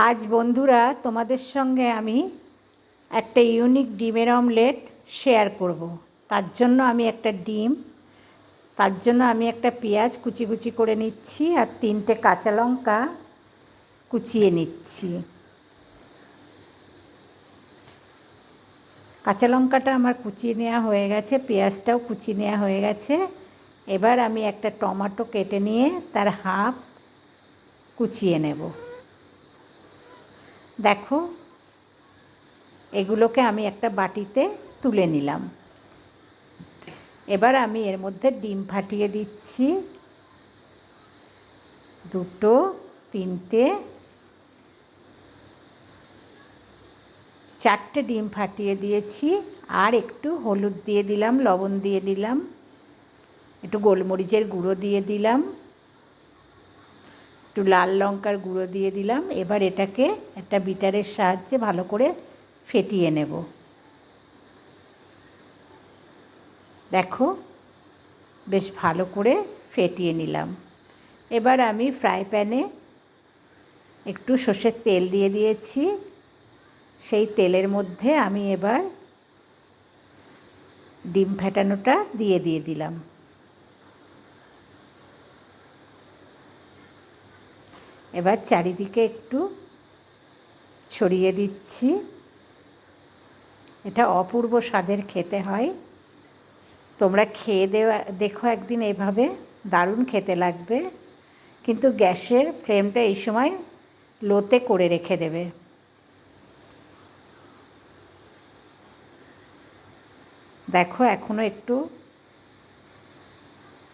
আজ বন্ধুরা তোমাদের সঙ্গে আমি একটা ইউনিক ডিমের অমলেট শেয়ার করব। তার জন্য আমি একটা ডিম, তার জন্য আমি একটা পেঁয়াজ কুচি কুচি করে নিচ্ছি আর তিনটে কাঁচা লঙ্কা কুচিয়ে নিচ্ছি। কাঁচা লঙ্কাটা আমার কুচিয়ে নেওয়া হয়ে গেছে, পেঁয়াজটাও কুচিয়ে নেওয়া হয়ে গেছে। এবার আমি একটা টমেটো কেটে নিয়ে তার হাফ কুচিয়ে নেব। দেখো, এগুলোকে আমি একটা বাটিতে তুলে নিলাম। এবার আমি এর মধ্যে ডিম ফাটিয়ে দিচ্ছি। দুটো, তিনটে, চারটে ডিম ফাটিয়ে দিয়েছি। আর একটু হলুদ দিয়ে দিলাম, লবণ দিয়ে দিলাম। একটু গোলমরিচের গুঁড়ো দিয়ে দিলাম। একটু লাল লঙ্কার গুঁড়ো দিয়ে দিলাম। এবার এটাকে একটা বিটারের সাহায্যে ভালো করে ফেটিয়ে নেব। দেখো, বেশ ভালো করে ফেটিয়ে নিলাম। এবার আমি ফ্রাই প্যানে একটু সর্ষের তেল দিয়ে দিয়েছি। সেই তেলের মধ্যে আমি এবার ডিম ফেটানোটা দিয়ে দিয়ে দিলাম। এবার চারিদিকে একটু ছড়িয়ে দিচ্ছি। এটা অপূর্ব স্বাদের খেতে হয়। তোমরা খেয়ে দেওয়া, দেখো একদিন এভাবে, দারুণ খেতে লাগবে। কিন্তু গ্যাসের ফ্লেমটা এই সময় লোতে করে রেখে দেবে। দেখো এখনও একটু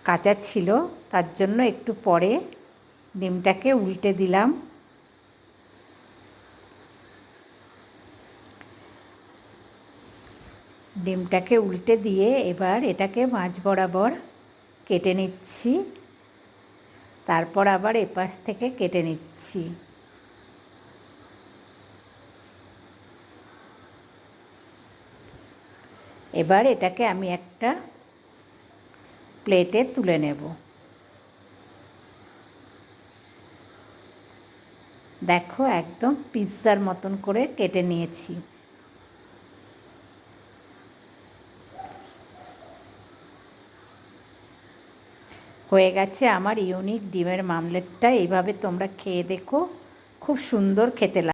কাঁচা ছিল, তার জন্য একটু পরে ডিমটাকে উল্টে দিলাম। ডিমটাকে উল্টে দিয়ে এবার এটাকে মাছ বরাবর কেটে নিচ্ছি। তারপর আবার এপাশ থেকে কেটে নিচ্ছি। এবার এটাকে আমি একটা প্লেটে তুলে নেব। দেখো, একদম পিৎজার মতন করে কেটে নিয়েছি। হয়ে গেছে আমার ইউনিক ডিমের মামলেটটা। এইভাবে তোমরা খেয়ে দেখো, খুব সুন্দর খেতে লাগে